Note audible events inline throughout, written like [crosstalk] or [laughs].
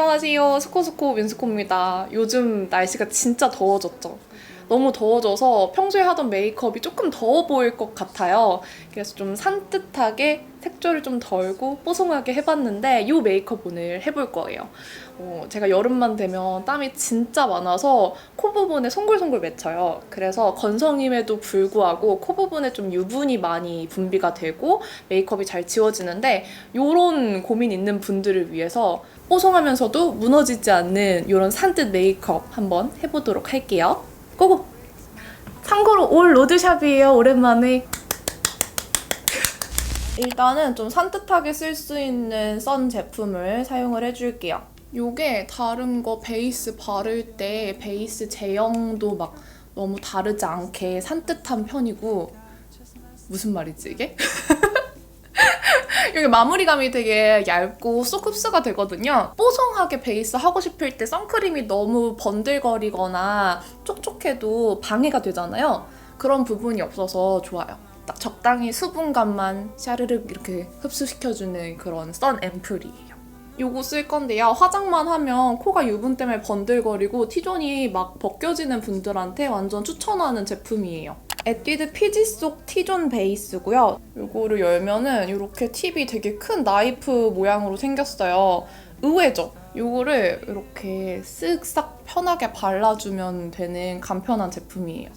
안녕하세요. 스코스코 민스코입니다. 요즘 날씨가 진짜 더워졌죠. 너무 더워져서 평소에 하던 메이크업이 조금 더워 보일 것 같아요. 그래서 좀 산뜻하게 색조를 좀 덜고 뽀송하게 해봤는데 이 메이크업 오늘 해볼 거예요. 어, 제가 여름만 되면 땀이 진짜 많아서 코 부분에 송글송글 맺혀요. 그래서 건성임에도 불구하고 코 부분에 좀 유분이 많이 분비가 되고 메이크업이 잘 지워지는데 이런 고민 있는 분들을 위해서 뽀송하면서도 무너지지 않는 이런 산뜻 메이크업 한번 해보도록 할게요. 고고! 참고로 올 로드샵이에요. 오랜만에. 일단은 좀 산뜻하게 쓸 수 있는 선 제품을 사용을 해줄게요. 요게 다른 거 베이스 바를 때 베이스 제형도 막 너무 다르지 않게 산뜻한 편이고 무슨 말이지 이게? [laughs] [laughs] 여기 마무리감이 되게 얇고 쏙 흡수가 되거든요. 뽀송하게 베이스 하고 싶을 때 선크림이 너무 번들거리거나 촉촉해도 방해가 되잖아요. 그런 부분이 없어서 좋아요. 딱 적당히 수분감만 샤르륵 이렇게 흡수시켜주는 그런 선 앰플이에요. 요거 쓸 건데요. 화장만 하면 코가 유분 때문에 번들거리고 T존이 막 벗겨지는 분들한테 완전 추천하는 제품이에요. 에뛰드 피지 속 T존 베이스고요. 요거를 열면은 이렇게 팁이 되게 큰 나이프 모양으로 생겼어요. 의외죠? 요거를 이렇게 쓱싹 편하게 발라주면 되는 간편한 제품이에요.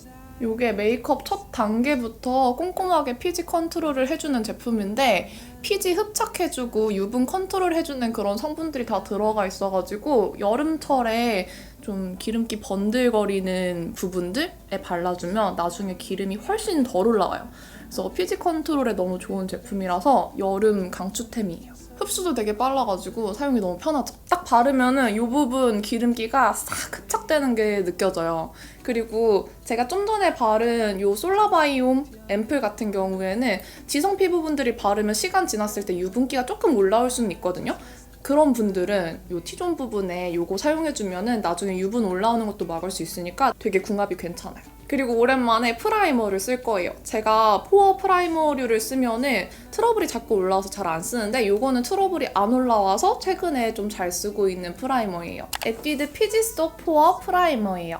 요게 메이크업 첫 단계부터 꼼꼼하게 피지 컨트롤을 해주는 제품인데 피지 흡착해주고 유분 컨트롤 해주는 그런 성분들이 다 들어가 있어가지고 여름철에 좀 기름기 번들거리는 부분들에 발라주면 나중에 기름이 훨씬 덜 올라와요. 그래서 피지 컨트롤에 너무 좋은 제품이라서 여름 강추템이에요. 흡수도 되게 빨라가지고 사용이 너무 편하죠. 딱 바르면은 이 부분 기름기가 싹 흡착되는 게 느껴져요. 그리고 제가 좀 전에 바른 이 솔라바이옴 앰플 같은 경우에는 지성 피부분들이 바르면 시간 지났을 때 유분기가 조금 올라올 수는 있거든요. 그런 분들은 이 T존 부분에 요거 사용해주면은 나중에 유분 올라오는 것도 막을 수 있으니까 되게 궁합이 괜찮아요. 그리고 오랜만에 프라이머를 쓸 거예요. 제가 포어 프라이머류를 쓰면은 트러블이 자꾸 올라와서 잘 안 쓰는데 요거는 트러블이 안 올라와서 최근에 좀 잘 쓰고 있는 프라이머예요. 에뛰드 피지소 포어 프라이머예요.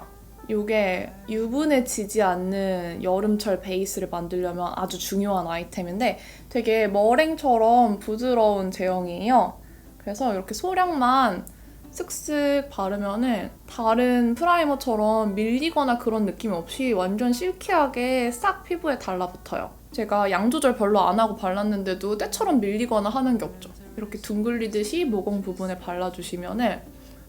요게 유분에 지지 않는 여름철 베이스를 만들려면 아주 중요한 아이템인데 되게 머랭처럼 부드러운 제형이에요. 그래서 이렇게 소량만 슥슥 바르면은 다른 프라이머처럼 밀리거나 그런 느낌 없이 완전 실키하게 싹 피부에 달라붙어요. 제가 양 조절 별로 안 하고 발랐는데도 때처럼 밀리거나 하는 게 없죠. 이렇게 둥글리듯이 모공 부분에 발라주시면은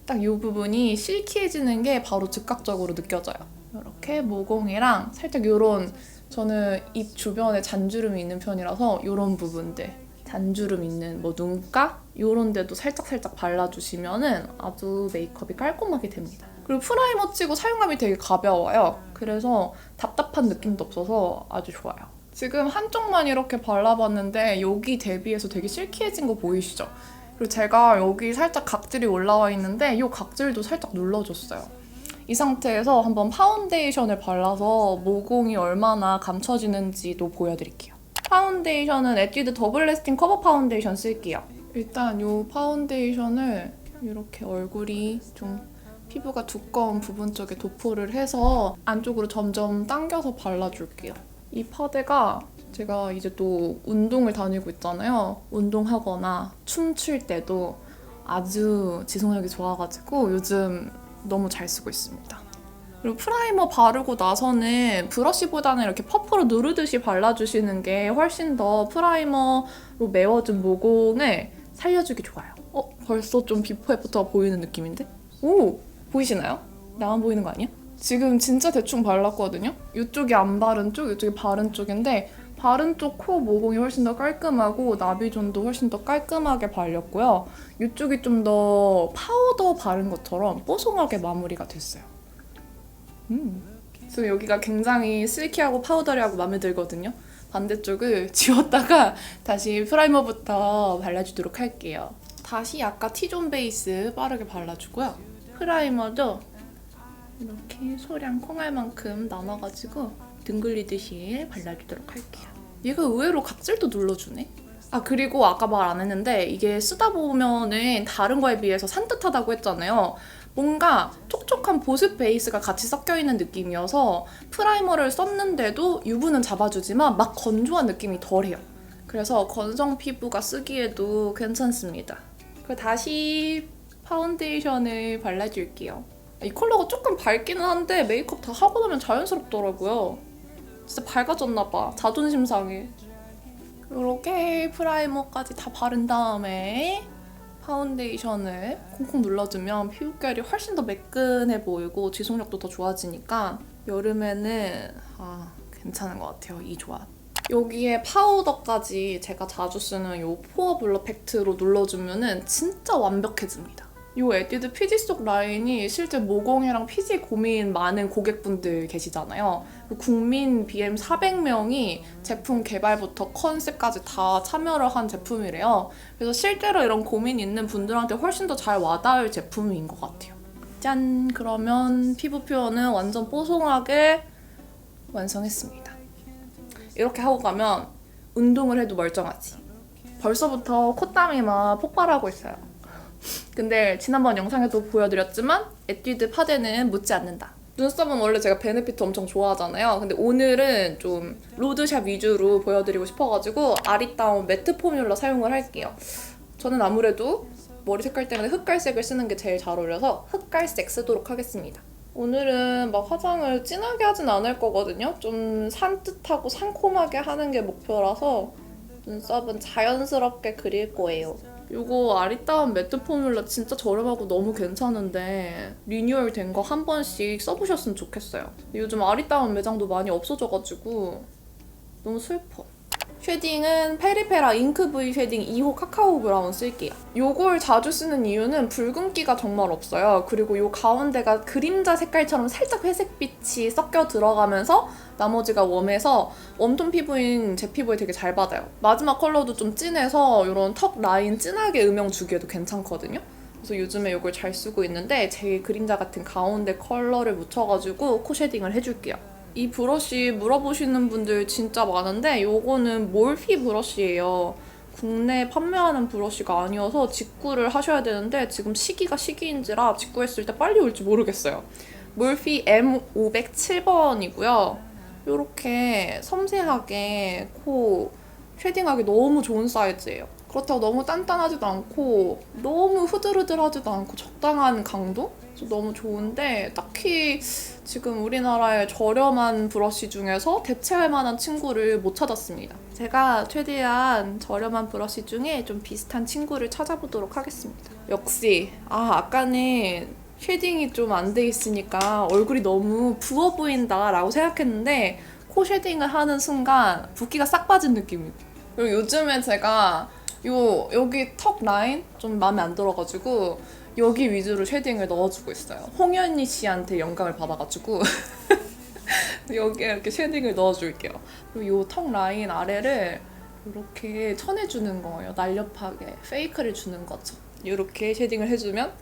딱 이 부분이 실키해지는 게 바로 즉각적으로 느껴져요. 이렇게 모공이랑 살짝 이런 저는 입 주변에 잔주름이 있는 편이라서 이런 부분들 잔주름 있는 뭐 눈가 이런 데도 살짝살짝 발라주시면은 아주 메이크업이 깔끔하게 됩니다. 그리고 프라이머 치고 사용감이 되게 가벼워요. 그래서 답답한 느낌도 없어서 아주 좋아요. 지금 한쪽만 이렇게 발라봤는데 여기 대비해서 되게 실키해진 거 보이시죠? 그리고 제가 여기 살짝 각질이 올라와 있는데 이 각질도 살짝 눌러줬어요. 이 상태에서 한번 파운데이션을 발라서 모공이 얼마나 감춰지는지도 보여드릴게요. 파운데이션은 에뛰드 더블 레스팅 커버 파운데이션 쓸게요. 일단 이 파운데이션을 이렇게 얼굴이 좀 피부가 두꺼운 부분 쪽에 도포를 해서 안쪽으로 점점 당겨서 발라줄게요. 이 파데가 제가 이제 또 운동을 다니고 있잖아요. 운동하거나 춤출 때도 아주 지속력이 좋아가지고 요즘 너무 잘 쓰고 있습니다. 그리고 프라이머 바르고 나서는 브러쉬보다는 이렇게 퍼프로 누르듯이 발라주시는 게 훨씬 더 프라이머로 메워진 모공을 살려주기 좋아요. 어? 벌써 좀 비포 애프터가 보이는 느낌인데? 오! 보이시나요? 나만 보이는 거 아니야? 지금 진짜 대충 발랐거든요? 이쪽이 안 바른 쪽, 이쪽이 바른 쪽인데 바른 쪽 코 모공이 훨씬 더 깔끔하고 나비존도 훨씬 더 깔끔하게 발렸고요. 이쪽이 좀 더 파우더 바른 것처럼 뽀송하게 마무리가 됐어요. 음. 지금 여기가 굉장히 실키하고 파우더리하고 마음에 들거든요. 반대쪽을 [laughs] 지웠다가 다시 프라이머부터 발라주도록 할게요. 다시 아까 T존 베이스 빠르게 발라주고요. 프라이머도 이렇게 소량 콩알만큼 나눠가지고 둥글리듯이 발라주도록 할게요. 얘가 의외로 각질도 눌러주네. 아 그리고 아까 말 안 했는데 이게 쓰다 보면은 다른 거에 비해서 산뜻하다고 했잖아요. 뭔가 촉촉한 보습 베이스가 같이 섞여 있는 느낌이어서 프라이머를 썼는데도 유분은 잡아주지만 막 건조한 느낌이 덜해요. 그래서 건성 피부가 쓰기에도 괜찮습니다. 그리고 다시 파운데이션을 발라줄게요. 이 컬러가 조금 밝기는 한데 메이크업 다 하고 나면 자연스럽더라고요. 진짜 밝아졌나봐. 자존심 상해. 이렇게 프라이머까지 다 바른 다음에 파운데이션을 콩콩 눌러주면 피부결이 훨씬 더 매끈해 보이고 지속력도 더 좋아지니까 여름에는 아 괜찮은 것 같아요 이 조합. 여기에 파우더까지 제가 자주 쓰는 이 포어 블러 팩트로 눌러주면 은 진짜 완벽해집니다 이 에뛰드 피지 속 라인이 실제 모공이랑 피지 고민 많은 고객분들 계시잖아요. 그 국민 BM 400명이 제품 개발부터 컨셉까지 다 참여를 한 제품이래요. 그래서 실제로 이런 고민 있는 분들한테 훨씬 더 잘 와닿을 제품인 것 같아요. 짠! 그러면 피부 표현은 완전 뽀송하게 완성했습니다. 이렇게 하고 가면 운동을 해도 멀쩡하지. 벌써부터 콧땀이 막 폭발하고 있어요. 근데 지난번 영상에도 보여드렸지만 에뛰드 파데는 묻지 않는다. 눈썹은 원래 제가 베네피트 엄청 좋아하잖아요. 근데 오늘은 좀 로드샵 위주로 보여드리고 싶어가지고 아리따운 매트 포뮬러 사용을 할게요. 저는 아무래도 머리 색깔 때문에 흑갈색을 쓰는 게 제일 잘 어울려서 흑갈색 쓰도록 하겠습니다. 오늘은 막 화장을 진하게 하진 않을 거거든요. 좀 산뜻하고 상콤하게 하는 게 목표라서 눈썹은 자연스럽게 그릴 거예요. 이거 아리따운 매트 포뮬러 진짜 저렴하고 너무 괜찮은데 리뉴얼 된 거 한 번씩 써보셨으면 좋겠어요. 요즘 아리따운 매장도 많이 없어져가지고 너무 슬퍼. 쉐딩은 페리페라 잉크 V 쉐딩 2호 카카오 브라운 쓸게요. 요걸 자주 쓰는 이유는 붉은기가 정말 없어요. 그리고 요 가운데가 그림자 색깔처럼 살짝 회색빛이 섞여 들어가면서 나머지가 웜해서 웜톤 피부인 제 피부에 되게 잘 받아요. 마지막 컬러도 좀 진해서 이런 턱 라인 진하게 음영 주기에도 괜찮거든요. 그래서 요즘에 이걸 잘 쓰고 있는데 제 그림자 같은 가운데 컬러를 묻혀가지고 코 쉐딩을 해줄게요. 이 브러쉬 물어보시는 분들 진짜 많은데 요거는 몰피 브러쉬예요. 국내 판매하는 브러쉬가 아니어서 직구를 하셔야 되는데 지금 시기가 시기인지라 직구했을 때 빨리 올지 모르겠어요. 몰피 M507번이고요. 이렇게 섬세하게 코 쉐딩하기 너무 좋은 사이즈예요. 그렇다고 너무 단단하지도 않고 너무 후들후들하지도 않고 적당한 강도? 너무 좋은데 딱히 지금 우리나라의 저렴한 브러쉬 중에서 대체할 만한 친구를 못 찾았습니다. 제가 최대한 저렴한 브러쉬 중에 좀 비슷한 친구를 찾아보도록 하겠습니다. 역시 아 아까는 쉐딩이 좀 안 돼 있으니까 얼굴이 너무 부어 보인다라고 생각했는데 코 쉐딩을 하는 순간 붓기가 싹 빠진 느낌이에요. 그리고 요즘에 제가 요 여기 턱 라인 좀 마음에 안 들어가지고 여기 위주로 쉐딩을 넣어주고 있어요. 홍현희 씨한테 영감을 받아가지고 [laughs] 여기에 이렇게 쉐딩을 넣어줄게요. 그리고 요 턱 라인 아래를 이렇게 쳐내주는 거예요. 날렵하게 페이크를 주는 거죠. 이렇게 쉐딩을 해주면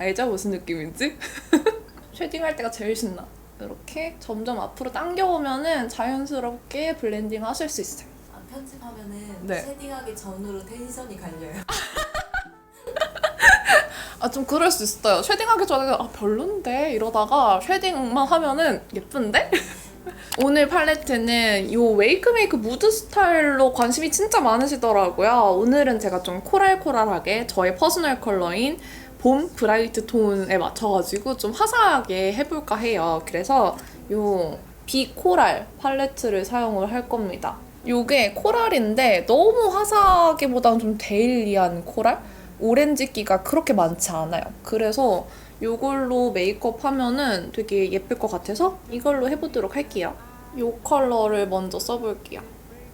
알죠? 무슨 느낌인지? [laughs] 쉐딩할 때가 제일 신나. 이렇게 점점 앞으로 당겨오면은 자연스럽게 블렌딩 하실 수 있어요. 아, 편집하면은 네. 쉐딩하기 전으로 텐션이 갈려요. [laughs] 아 좀 그럴 수 있어요. 쉐딩하기 전에 아 별론데 이러다가 쉐딩만 하면은 예쁜데? [laughs] 오늘 팔레트는 이 웨이크메이크 무드 스타일로 관심이 진짜 많으시더라고요. 오늘은 제가 좀 코랄코랄하게 저의 퍼스널 컬러인 봄 브라이트 톤에 맞춰가지고 좀 화사하게 해볼까 해요. 그래서 이 비코랄 팔레트를 사용을 할 겁니다. 이게 코랄인데 너무 화사하기보다는 좀 데일리한 코랄? 오렌지기가 그렇게 많지 않아요. 그래서 이걸로 메이크업 하면은 되게 예쁠 것 같아서 이걸로 해보도록 할게요. 이 컬러를 먼저 써볼게요.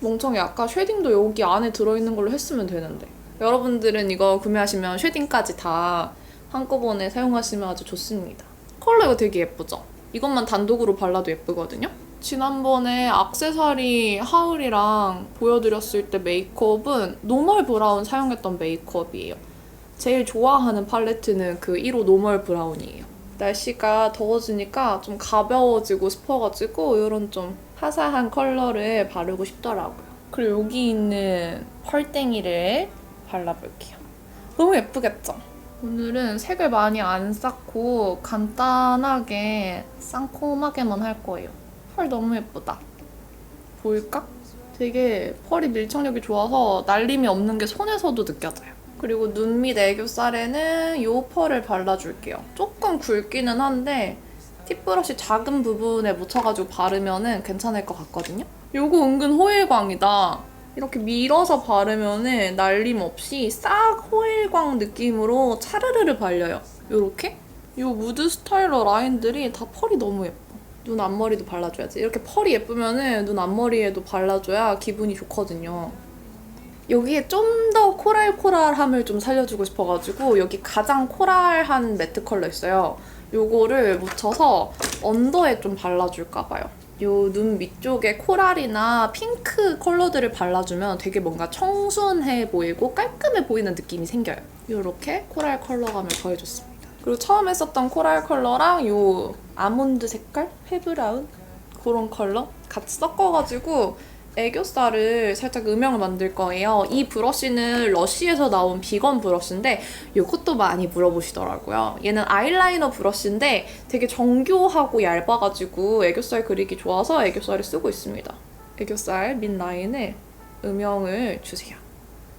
멍청이 아까 쉐딩도 여기 안에 들어있는 걸로 했으면 되는데. 여러분들은 이거 구매하시면 쉐딩까지 다 한꺼번에 사용하시면 아주 좋습니다. 컬러 이거 되게 예쁘죠? 이것만 단독으로 발라도 예쁘거든요? 지난번에 악세사리 하울이랑 보여드렸을 때 메이크업은 노멀 브라운 사용했던 메이크업이에요. 제일 좋아하는 팔레트는 그 1호 노멀 브라운이에요. 날씨가 더워지니까 좀 가벼워지고 싶어가지고 이런 좀 화사한 컬러를 바르고 싶더라고요. 그리고 여기 있는 펄땡이를 발라볼게요. 너무 예쁘겠죠? 오늘은 색을 많이 안 쌓고 간단하게 쌍콤하게만 할 거예요. 펄 너무 예쁘다. 보일까? 되게 펄이 밀착력이 좋아서 날림이 없는 게 손에서도 느껴져요. 그리고 눈 밑 애교살에는 이 펄을 발라줄게요. 조금 굵기는 한데 팁브러쉬 작은 부분에 묻혀가지고 바르면은 괜찮을 것 같거든요. 요거 은근 호일광이다. 이렇게 밀어서 바르면은 날림 없이 싹 호일광 느낌으로 차르르르 발려요. 요렇게? 요 무드 스타일러 라인들이 다 펄이 너무 예뻐. 눈 앞머리도 발라줘야지. 이렇게 펄이 예쁘면은 눈 앞머리에도 발라줘야 기분이 좋거든요. 여기에 좀 더 코랄 코랄함을 좀 살려주고 싶어가지고 여기 가장 코랄한 매트 컬러 있어요. 요거를 묻혀서 언더에 좀 발라줄까 봐요. 요 눈 밑쪽에 코랄이나 핑크 컬러들을 발라주면 되게 뭔가 청순해 보이고 깔끔해 보이는 느낌이 생겨요. 요렇게 코랄 컬러감을 더해줬습니다. 그리고 처음에 썼던 코랄 컬러랑 요 아몬드 색깔? 페브라운? 그런 컬러 같이 섞어가지고 애교살을 살짝 음영을 만들 거예요. 이 브러쉬는 러쉬에서 나온 비건 브러쉬인데 이것도 많이 물어보시더라고요. 얘는 아이라이너 브러쉬인데 되게 정교하고 얇아가지고 애교살 그리기 좋아서 애교살을 쓰고 있습니다. 애교살 밑 라인에 음영을 주세요.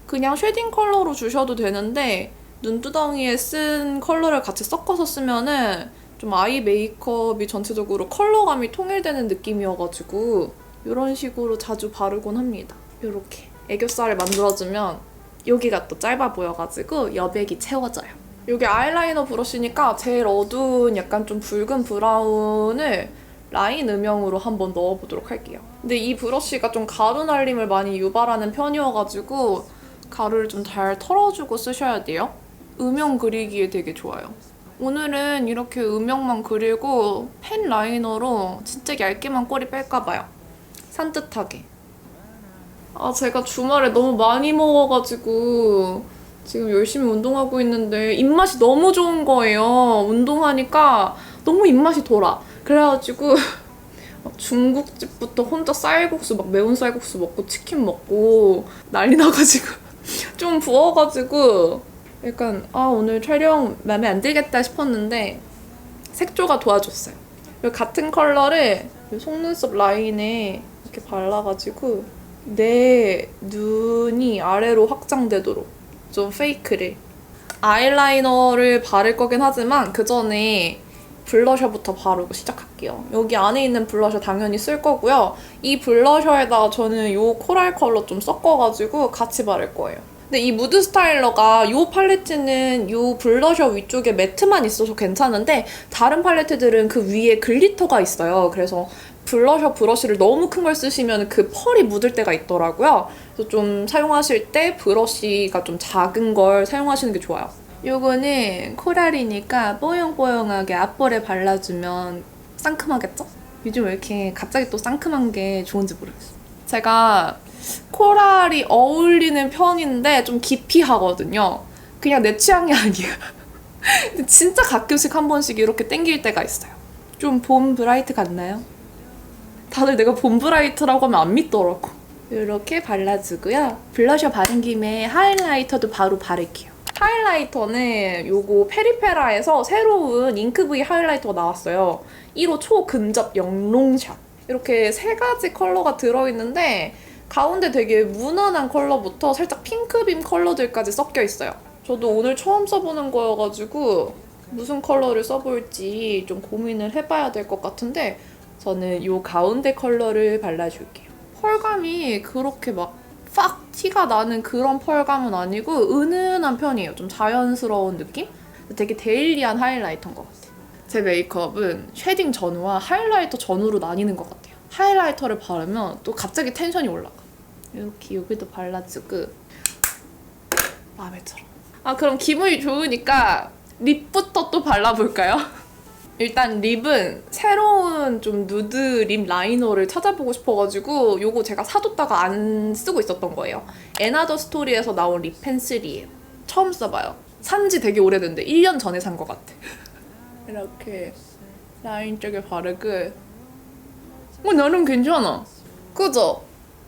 그냥 쉐딩 컬러로 주셔도 되는데 눈두덩이에 쓴 컬러를 같이 섞어서 쓰면은 좀 아이 메이크업이 전체적으로 컬러감이 통일되는 느낌이어가지고 이런 식으로 자주 바르곤 합니다. 이렇게 애교살을 만들어주면 여기가 또 짧아 보여가지고 여백이 채워져요. 여기 아이라이너 브러쉬니까 제일 어두운 약간 좀 붉은 브라운을 라인 음영으로 한번 넣어보도록 할게요. 근데 이 브러쉬가 좀 가루 날림을 많이 유발하는 편이어가지고 가루를 좀 잘 털어주고 쓰셔야 돼요. 음영 그리기에 되게 좋아요. 오늘은 이렇게 음영만 그리고 펜 라이너로 진짜 얇게만 꼬리 뺄까 봐요. 산뜻하게. 아, 제가 주말에 너무 많이 먹어가지고 지금 열심히 운동하고 있는데 입맛이 너무 좋은 거예요. 운동하니까 너무 입맛이 돌아. 그래가지고 [laughs] 막 중국집부터 혼자 쌀국수 막 매운 쌀국수 먹고 치킨 먹고 난리 나가지고 [laughs] 좀 부어가지고 약간 아 오늘 촬영 마음에 안 들겠다 싶었는데 색조가 도와줬어요. 같은 컬러를 이 속눈썹 라인에 이렇게 발라가지고 내 눈이 아래로 확장되도록 좀 페이크를 아이라이너를 바를 거긴 하지만 그 전에 블러셔부터 바르고 시작할게요. 여기 안에 있는 블러셔 당연히 쓸 거고요. 이 블러셔에다가 저는 이 코랄 컬러 좀 섞어가지고 같이 바를 거예요. 근데 이 무드 스타일러가 이 팔레트는 이 블러셔 위쪽에 매트만 있어서 괜찮은데 다른 팔레트들은 그 위에 글리터가 있어요. 그래서 블러셔 브러쉬를 너무 큰 걸 쓰시면 그 펄이 묻을 때가 있더라고요. 그래서 좀 사용하실 때 브러쉬가 좀 작은 걸 사용하시는 게 좋아요. 요거는 코랄이니까 뽀용뽀용하게 앞볼에 발라주면 상큼하겠죠? 요즘 왜 이렇게 갑자기 또 상큼한 게 좋은지 모르겠어요. 제가 코랄이 어울리는 편인데 좀 기피하거든요. 그냥 내 취향이 아니야. [laughs] 근데 진짜 가끔씩 한 번씩 이렇게 땡길 때가 있어요. 좀 봄 브라이트 같나요? 다들 내가 봄 브라이트라고 하면 안 믿더라고. 이렇게 발라주고요. 블러셔 바른 김에 하이라이터도 바로 바를게요. 하이라이터는 요거 페리페라에서 새로운 잉크브이 하이라이터가 나왔어요. 1호 초근접 영롱샷. 이렇게 세 가지 컬러가 들어있는데 가운데 되게 무난한 컬러부터 살짝 핑크빔 컬러들까지 섞여 있어요. 저도 오늘 처음 써보는 거여가지고 무슨 컬러를 써볼지 좀 고민을 해봐야 될 것 같은데 저는 이 가운데 컬러를 발라줄게요. 펄감이 그렇게 막팍 티가 나는 그런 펄감은 아니고 은은한 편이에요. 좀 자연스러운 느낌? 되게 데일리한 하이라이터인 것 같아요. 제 메이크업은 쉐딩 전후와 하이라이터 전후로 나뉘는 것 같아요. 하이라이터를 바르면 또 갑자기 텐션이 올라가. 이렇게 여기도 발라주고 마음에 들어. 아 그럼 기분이 좋으니까 립부터 또 발라볼까요? 일단 립은 새로운 좀 누드 립 라이너를 찾아보고 싶어가지고 요거 제가 사뒀다가 안 쓰고 있었던 거예요. 에나더 스토리에서 나온 립 펜슬이에요. 처음 써봐요. 산지 되게 오래됐는데 1년 전에 산 것 같아. [laughs] 이렇게 라인 쪽에 바르고 어 나름 괜찮아. 그죠?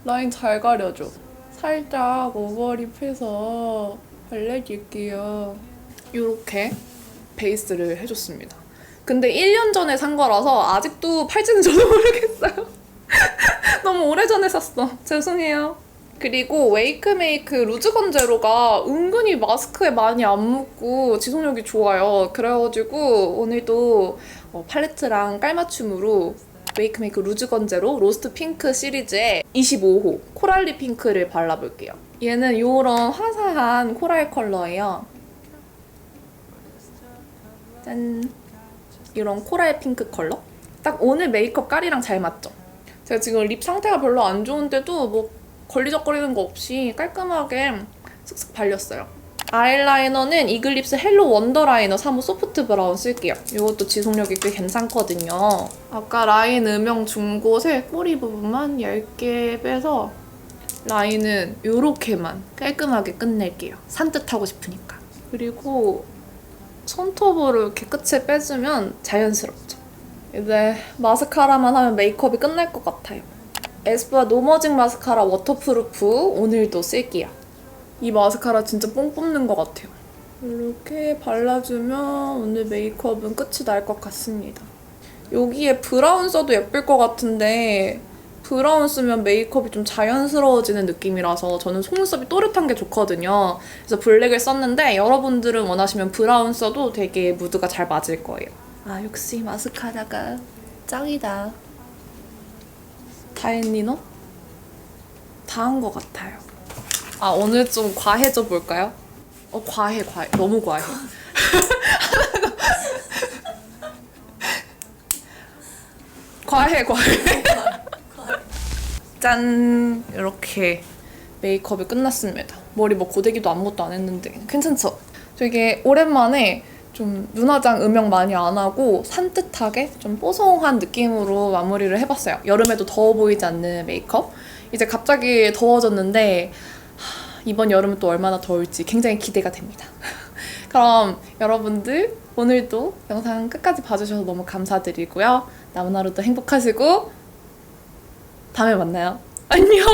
라인 잘 가려줘. 살짝 오버립해서 발라줄게요. 이렇게 베이스를 해줬습니다. 근데 1년 전에 산 거라서 아직도 팔지는 저도 모르겠어요. [laughs] 너무 오래전에 샀어. 죄송해요. 그리고 웨이크메이크 루즈 건제로가 은근히 마스크에 많이 안 묻고 지속력이 좋아요. 그래가지고 오늘도 어, 팔레트랑 깔맞춤으로 웨이크메이크 루즈 건제로 로스트 핑크 시리즈의 25호 코랄리 핑크를 발라볼게요. 얘는 이런 화사한 코랄 컬러예요. 짠. 이런 코랄 핑크 컬러? 딱 오늘 메이크업 깔이랑 잘 맞죠? 제가 지금 립 상태가 별로 안 좋은데도 뭐 걸리적거리는 거 없이 깔끔하게 슥슥 발렸어요. 아이라이너는 이글립스 헬로 원더 라이너 3호 소프트 브라운 쓸게요. 이것도 지속력이 꽤 괜찮거든요. 아까 라인 음영 준 곳에 꼬리 부분만 얇게 빼서 라인은 이렇게만 깔끔하게 끝낼게요. 산뜻하고 싶으니까. 그리고 손톱으로 이렇게 끝을 빼주면 자연스럽죠. 이제 마스카라만 하면 메이크업이 끝날 것 같아요. 에스쁘아 노머징 마스카라 워터프루프 오늘도 쓸게요. 이 마스카라 진짜 뽕 뽑는 것 같아요. 이렇게 발라주면 오늘 메이크업은 끝이 날 것 같습니다. 여기에 브라운 써도 예쁠 것 같은데 브라운 쓰면 메이크업이 좀 자연스러워지는 느낌이라서 저는 속눈썹이 또렷한 게 좋거든요. 그래서 블랙을 썼는데 여러분들은 원하시면 브라운 써도 되게 무드가 잘 맞을 거예요. 아 역시 마스카라가 짱이다. 다 했니 너? 다 한 것 같아요. 아 오늘 좀 과해져 볼까요? 어 과해 과해 너무 과해. [laughs] 과해 과해. 짠 이렇게 메이크업이 끝났습니다. 머리 뭐 고데기도 아무것도 안 했는데 괜찮죠? 되게 오랜만에 좀 눈화장 음영 많이 안 하고 산뜻하게 좀 뽀송한 느낌으로 마무리를 해봤어요. 여름에도 더워 보이지 않는 메이크업. 이제 갑자기 더워졌는데 하, 이번 여름은 또 얼마나 더울지 굉장히 기대가 됩니다. [laughs] 그럼 여러분들 오늘도 영상 끝까지 봐주셔서 너무 감사드리고요. 남은 하루도 행복하시고 다음에 만나요. 안녕!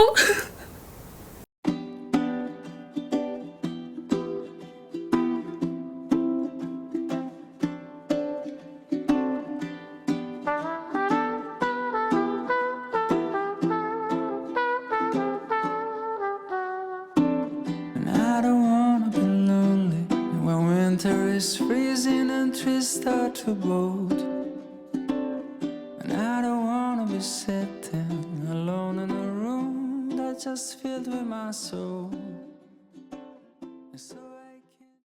And I don't wanna be lonely when winter is freezing and trees start to bolt.